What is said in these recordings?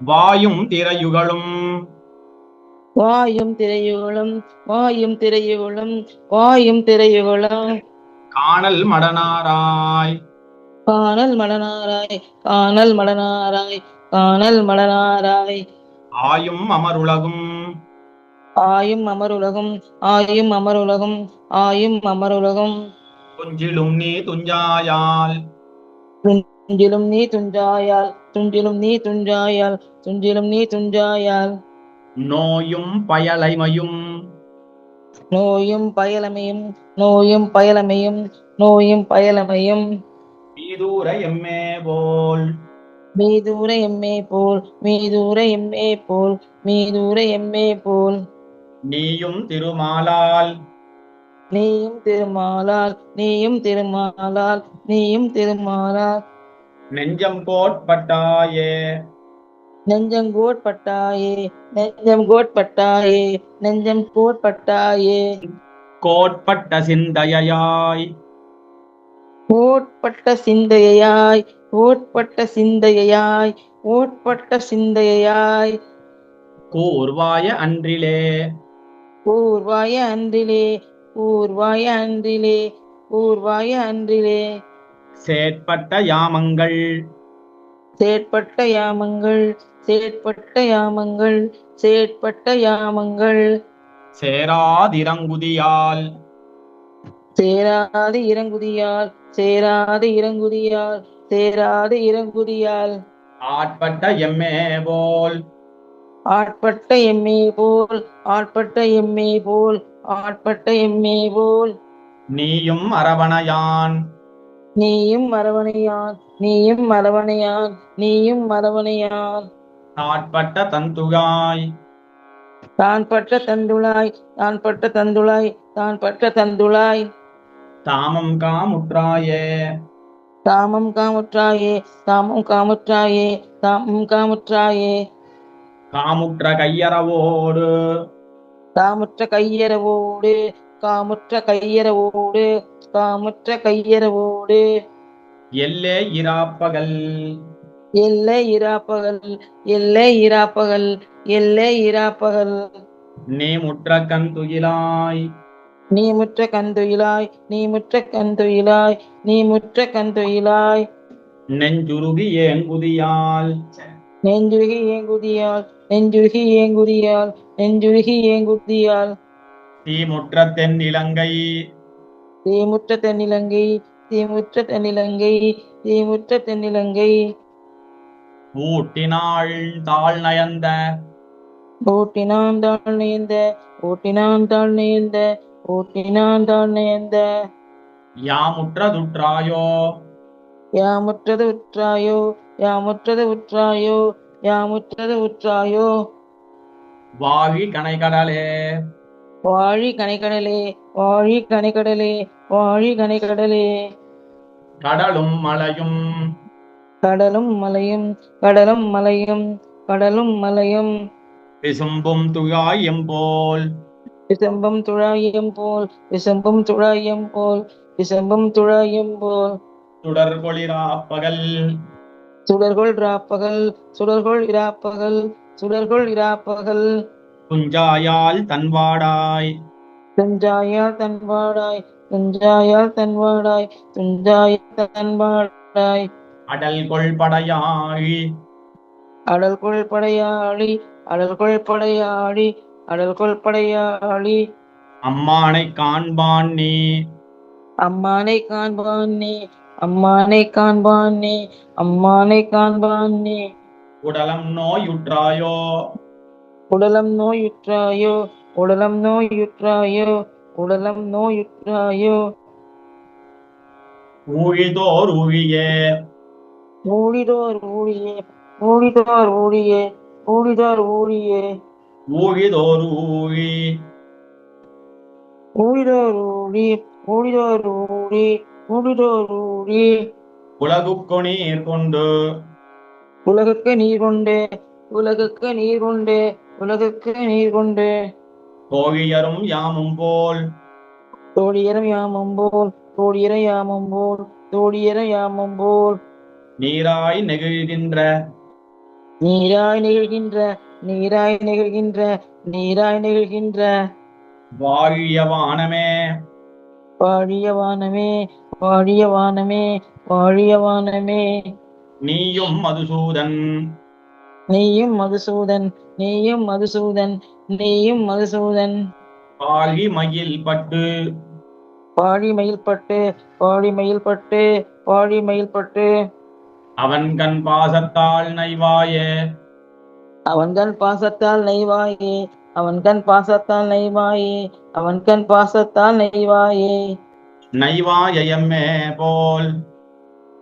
வாயும் திரையுகளும் வாயும் திரையுகளும் வாயும் திரையுகளும் வாயும் திரையுகளும் காணல் மடனாராய் காணல் மலனாராய் காணல் மலனாராய் காணல் மலனாராய் ஆயும் அமருலகும். ஆயும் அமருலகும் ஆயும் அமருலகும் ஆயும் அமருலகும். துஞ்சிலும் நீ துஞ்சாயால். துஞ்சிலும் நீ துஞ்சாயால். துஞ்சிலும் நீ துஞ்சாயால் துஞ்சிலும் நீ துஞ்சாயால் நோயும் பயலைமையும். நோயும் பயலமையும் நோயும் பயலமையும் நோயும் பயலமையும். மீதூர எம்மே போல். மீதூர எம்மே போல் மீதூர எம்மே போல் மீதூர எம்மே போல். நீயும் திருமாலால். நீயும் திருமாலால் நீயும் திருமாலால் நீயும் திருமாலால். நெஞ்சம் கோட்பட்டாயே. நெஞ்சம் கோட்பட்டாயே நெஞ்சம் கோட்பட்டாயே நெஞ்சம் கோட்பட்டாயே. கோட்பட்ட சிந்தையாய் ஓட்பட்ட சிந்தையாய் ஓட்பட்ட சிந்தையாய் ஓட்பட்ட சிந்தையாய் கூர்வாய அன்றிலே. ஊர்வாய அன்றிலே ஊர்வாய அன்றிலே ஊர்வாய அன்றிலே. சேட்பட்ட யாமங்கள். சேட்பட்ட யாமங்கள் சேட்பட்ட யாமங்கள் சேட்பட்ட யாமங்கள். சேராதிரங்குதியால் சேராது இறங்குதியால் சேராது இறங்குதியால் சேராது இறங்குதியால் ஆட்பட்ட எம்மே போல். ஆட்பட்ட எம்மே போல் ஆட்பட்ட எம்மே போல் ஆட்பட்ட எம்மே போல். நீயும் அரவணையான். நீயும் மரவணையான் நீயும் மரவணையான் நீயும் மரவணையான். தாட்பட்ட தந்துகாய் தான் பட்ட தந்துளாய் தான் பட்ட தந்துளாய் தான் பட்ட தந்துளாய் தாமம் காமுற்றாயே. தாமம் காமுற்றாயே தாமம் காமுற்றாயே தாமம் காமுற்றாயே. காமுற்ற கையறவோடு. காமுற்ற கையறவோடு காமுற்ற கையறவோடு. காமுற்ற கையறவோடு. எல்லே இராப்பகல். எல்லை இராப்பகல் எல்லை இராப்பகல் எல்லை இராப்பகல். நீ முற்ற கண் துயிலாய் நீ முற்ற கந்துயிலாய் நீ முற்ற கந்துயிலாய் நீ முற்ற கந்துயிலாய். நெஞ்சுருகி ஏங்குதியால். நெஞ்சுருகி ஏங்குதியால் நெஞ்சுருகி ஏங்குதியால் நெஞ்சுருகி ஏங்குதியால். தீமுற்ற தென் இலங்கை தீமுற்ற தென்னிலங்கை தீமுற்ற தென்னிலங்கை தீமுற்ற தென்னிலங்கை. ஊட்டினாள் தாழ் நயந்த. ஓட்டினான் தாழ் நேர்ந்த ஓட்டினான் தாழ் நேர்ந்த ஓட்டினான் தாழ் நேர்ந்த யாமுற்றதுற்றாயோ. யாமுற்றது உற்றாயோ யாமுற்றது உற்றாயோ யாமுற்றது உற்றாயோ வாழி கனைகடலே வாழி கனைக்கடலே வாழி கனைக்கடலே வாழி கனைக்கடலே கடலும் மலையும். கடலும் மலையும் கடலும் மலையும் கடலும் மலையும். விசும்பும் துகாயம் போல். விசம்பம் துழாயம் போல் விசம்பம் துழாயம் போல் விசம்பம் துழாயம் போல். சுடர்கொளிராப்பகல் சுடர்கொள் இராப்பகல் சுடர்கொள் இராப்பகல் சுடர்கொள் இராப்பகல். குஞ்சாயால் தன்வாடாய். துஞ்சாயால் தன்வாடாய் துஞ்சாயால் தன்வாடாய் துஞ்சாயால் தன்வாடாய் அடல் கொள் படையாழி. அடல் கொள் படையாளி அடல் கொள் படையாளி அடல் கொள் படையாளி அம்மானை காண்பான் நீ. அம்மானை காண்பான் நீ அம்மானை காண்பான் நீ அம்மானை காண்பான் நீ. உடலம் நோயுற்றாயோ. உடலம் நோயுற்றாயோ உடலம் நோயுற்றாயோ? உடலம் நோயுற்றாயோ? ஊழிதோர் ஊழியே. ஊழிதோர் ஊழியே. ஊழிதோர் ஊழியே. ஊழிதோர் ஊழியே. ஊழிதோர் ஊழி. ஊழிதோர் ஊழி. ஊழிதோர் ஊழி. ஊழிதோர் ஊழி. உலகுக்கு நீர் கொண்டு. உலகுக்கு நீர் கொண்டு உலகுக்கு நீர் கொண்டு உலகுக்கு நீர் கொண்டு கோழியரும் யாமும் போல். தோழியரம் யாமம் போல் தோழியர யாமம் போல் தோழியர யாமம் போல். நீராய் நெகிழ்கின்ற. நீராய் நிகழ்கின்ற நீராய் நிகழ்கின்ற நீராய் நிகழ்கின்ற. வாழிய வானமே. வாழிய வானமே வாழிய வானமே வாழிய வானமே. நீயும் மதுசூதன். நீயும் மதுசூதன் நீயும் மதுசூதன் நீயும் மதுசூதன். பாழி மயில் பட்டு பாழி மயில்பட்டு பாழி மயில்பட்டு பாழி மயில்பட்டு. அவன் கண் பாசத்தால் நைவாயே. அவன் கண் பாசத்தால் நெய்வாயே அவன் கண் பாசத்தால் நெய்வாயே அவன் கண் பாசத்தால் நெய்வாயே நைவாயமே போல்.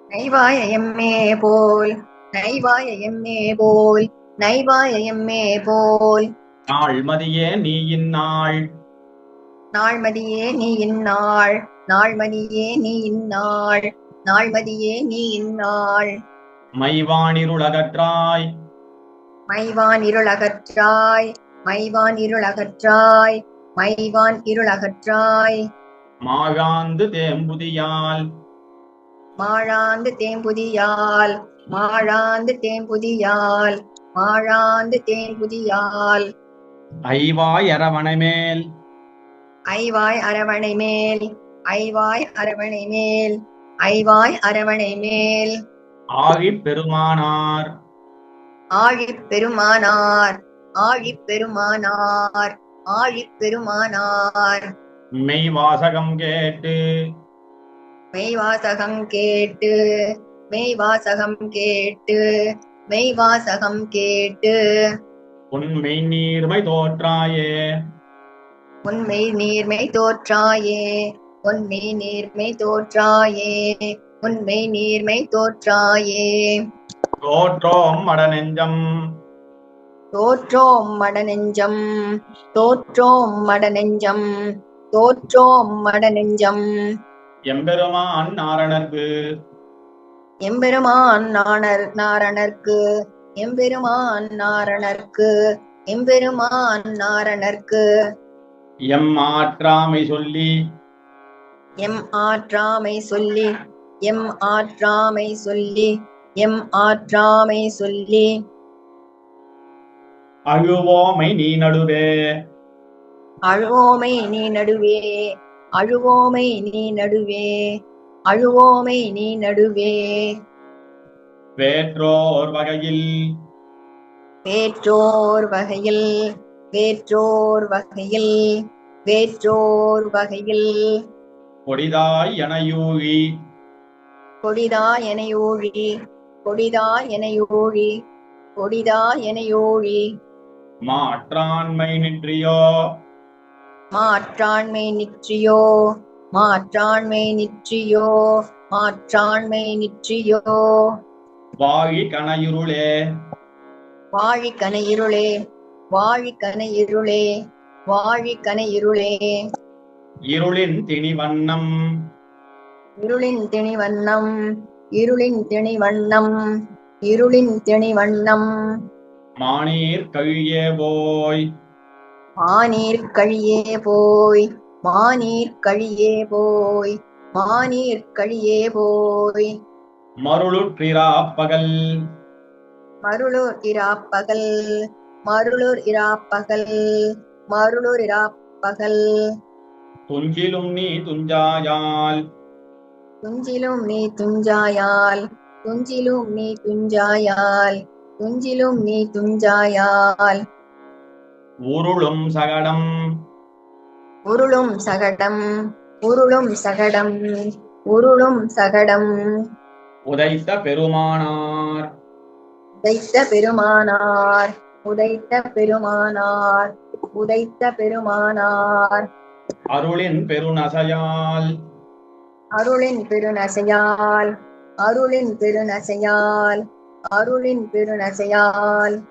நைவாய எம்மே போல். நைவாய எம்மே போல். நைவாய எம்மே போல். நாள்மதியே நீ இந்நாள் நாள்மதியே நீ இந்நாள் நாள்மதியே நீ இந்நாள் நாள்மதியே நீ இந்நாள் மைவானிருளகற்றாய். மைவான் இருளகற்றாய் மைவான் இருளகற்றாய் மைவான் இருளகற்றாய் மாகாந்து தேம்புதியால். மாழாந்து தேம்புதியால். மாழாந்து தேம்புதியால். மாழாந்து தேம்புதியால். ஐவாய் அரவணைமேல் ஐவாய் அரவணை மேல். ஐவாய் அரவணை மேல். ஐவாய் அரவணை மேல். ஆழிப் பெருமானார். ஆழிப் பெருமானார். ஆழிப் பெருமானார். ஆழிப் பெருமானார். மெய்வாசகம் கேட்டு. மெய்வாசகம் கேட்டு. மெய்வாசகம் கேட்டு. மெய்வாசகம் கேட்டு. உண்மை நீர்மை தோற்றாயே. உண்மை நீர்மை தோற்றாயே. உண்மை நீர்மை தோற்றாயே. உண்மை நீர்மை தோற்றாயே. தோற்றோம் மடநெஞ்சம். தோற்றோம் மடநெஞ்சம். தோற்றோம் மடநெஞ்சம். தோற்றோம் மடநெஞ்சம். எம்பெருமான் நாரணர்க்கு. எம்பெருமான் நாரணர்க்கு. எம்பெருமான் நாரணர்க்கு எம்பெருமான் நாரணர்க்கு. எம் ஆற்றாமை சொல்லி. எம் ஆற்றாமை சொல்லி எம் ஆற்றாமை சொல்லி எம் ஆற்றாமை சொல்லி. அழுவோமை நீ நடுவே. அழுவோமை நீ நடுவே அழுவோமை நீ நடுவே அழுவோமை நீ நடுவே. வேற்றோர் வகையில். வேற்றோர் வகையில் வேற்றோர் வகையில் வேற்றோர் வகையில். கொடிதாய் எனையூழி கொடிதா எனையோழி கொடிதா எனையோழி கொடிதா எனையோழி மாற்றாண்மை நின்றியோ? மாற்றாண்மை நிற்றியோ? மாற்றாண்மை நிற்றியோ? மாற்றாண்மை நிற்றியோ? வாழி கனையுருளே வாழி கன இருளே வாழி கன இருளே வாழி கன இருளே இருளின் திணிவண்ணம். இருளின் திணிவண்ணம் இருளின் திணிவண்ணம் இருளின் திணிவண்ணம். மானீர் கழியே போய். மானீர் கழியே போய் மானீர் கழியே போய் மானீர் கழியே போய். பகல் மருளூர் இராப்பகல் மருளூர் இராப்பகல் மருளூர் இராப்பகல். துஞ்சிலும் நீ துஞ்சாயால். துஞ்சிலும் நீ துஞ்சாயால் துஞ்சிலும் நீ துஞ்சாயால் துஞ்சிலும் நீ துஞ்சாயால். உருளும் சகடம். உருளும் சகடம் உருளும் சகடம் உருளும் சகடம். உதைத்த பெருமானார். உதைத்த பெருமானார் உதைத்த பெருமானார் உதைத்த பெருமானார். அருளின் பெருநசையால். அருளின் பெருநசையால் அருளின் பெருநசையால் அருளின் பெருநசையால்.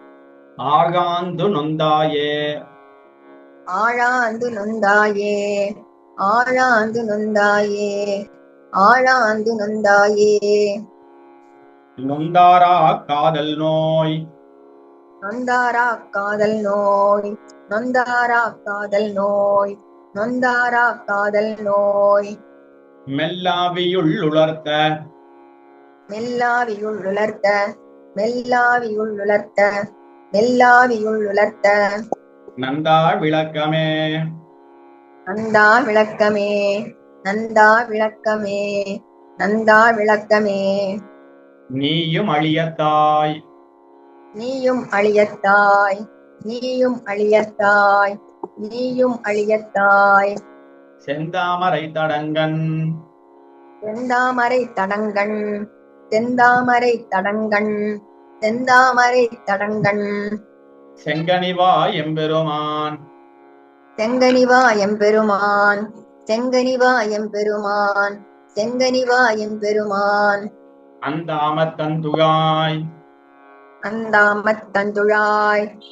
ஆகாந்து நொந்தாயே. ஆழாந்து நொந்தாயே ஆழாந்து நொந்தாயே. ஆழாந்து நொந்தாயே. நொந்தாரா காதல் நோய். நொந்தாரா காதல் நோய். நொந்தாரா காதல் நோய். நொந்தாரா காதல் நோய். மெல்லாவியுள் உலர்த்த. மெல்லாவியுள் உலர்த்த. மெல்லாவியுள் உலர்த்த. மெல்லாவியுள் உலர்த்த. நந்தா விளக்கமே. நந்தா விளக்கமே. நந்தா விளக்கமே நந்தா விளக்கமே. நீயும் அழியத்தாய் நீயும் அழியத்தாய் நீயும் அழியத்தாய் நீயும் அழியத்தாய் செந்தாமரை தடங்கன். செந்தாமரை தடங்கண் செந்தாமரை தடங்கண் செந்தாமரை தடங்கண் செங்கனிவா எம்பெருமான். செங்கனிவா எம்பெருமான். செங்கனிவா எம்பெருமான் செங்கனிவா எம்பெருமான் அந்தாமத் தந்துழாய்.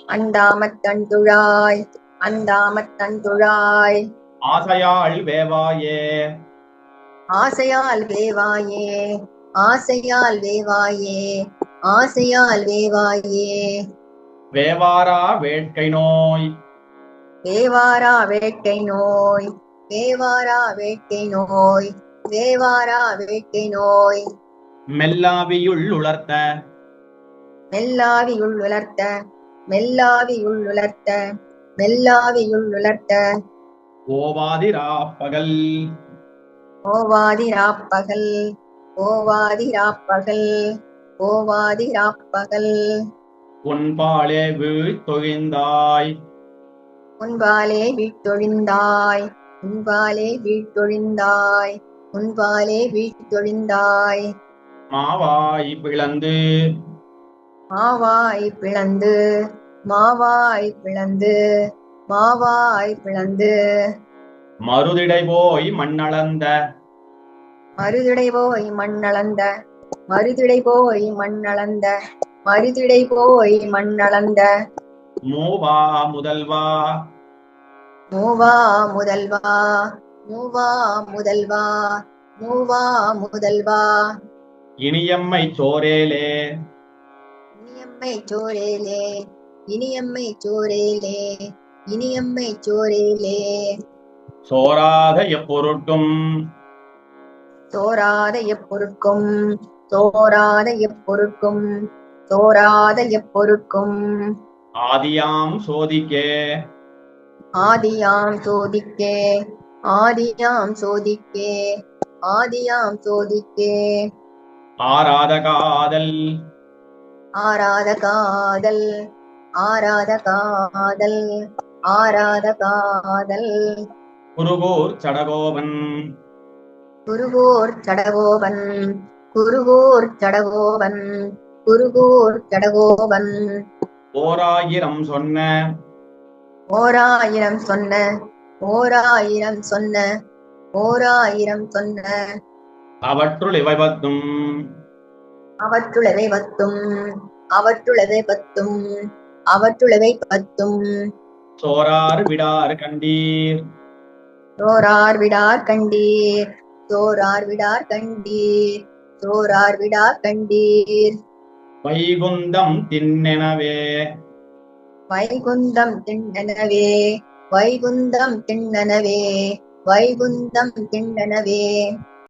அந்தாமத் தந்துழாய் அந்தாமத் தந்துழாய் ஆசையாள் வேவாயே. ஆசையால் வேவாயே ஆசையால் வேவாயே ஆசையால் வேவாயே. வேவாரா வேட்கை நோய். வேவாரா வேட்கை நோய். வேவாரா வேட்கை நோய் வேவாரா வேட்கை நோய். மெல்லாவியுள் உலர்த்த. மெல்லாவியுள் உலர்த்த மெல்லாவியுள் உலர்த்த மெல்லாவியுள் உலர்த்த. ஓவாதிரா பகல். ஓவாதிராப்பகல் ஓவாதிராப்பகல் ஓவாதிராப்பகல் உன்பாலே வீழ்த்தொழிந்தாய். உன்பாலே வீட்டொழிந்தாய் உன்பாலே வீட்டொழிந்தாய் உன்பாலே வீட்டொழிந்தாய் மாவாய் பிளந்து. மாவாய் பிளந்து மாவாய் பிளந்து மாவாய் பிளந்து. மறுதிடை போய் மண்ணளந்த. மருதிடை போய் மண்ணளந்த மருதிடை போய் மண்ணளந்த மருதிடை போய் மண்ணளந்த. மூவா முதல்வா. மூவா முதல்வா மூவா முதல்வா மூவா முதல்வா. இனியம்மை சோரேலே. இனியம்மை சோரேலே இனியம்மை சோரேலே இனியம்மை சோரேலே. சோராத எப்பொருட்டும் தோராத எப்பொருட்கும் தோராத எப்பொருட்கும் தோராத எப்பொருட்கும். ஆதியாம் சோதிக்கே. ஆதியாம் சோதிக்கே ஆதியாம் சோதிக்கே ஆதியாம் சோதிக்கே. ஆராத காதல். ஆராத காதல் ஆராத காதல் ஆராத காதல். குருகூர் சடகோபன். குருகூர் சடகோபன் குருகூர் சடகோபன் குருகூர் சடகோபன். ஓராயிரம் சொன்ன. ஓராயிரம் சொன்ன ஓராயிரம் சொன்ன ஓராயிரம் சொன்ன. அவற்றுள் இவை பத்தும்? அவற்றுளவை பத்தும்? அவற்றுளவை பத்தும்? அவற்றுளவை பத்தும்? சோரார் விடார் கண்டீர். சோரார் விடார் கண்டீர். சோரார் விடார் கண்டீர். சோரார் விடார் கண்டீர். வைகுந்தம் திண்ணெனவே வைகுந்தம் திண்ணனவே வைகுந்தம் திண்ணனவே வைகுந்தம் திண்ணனவே.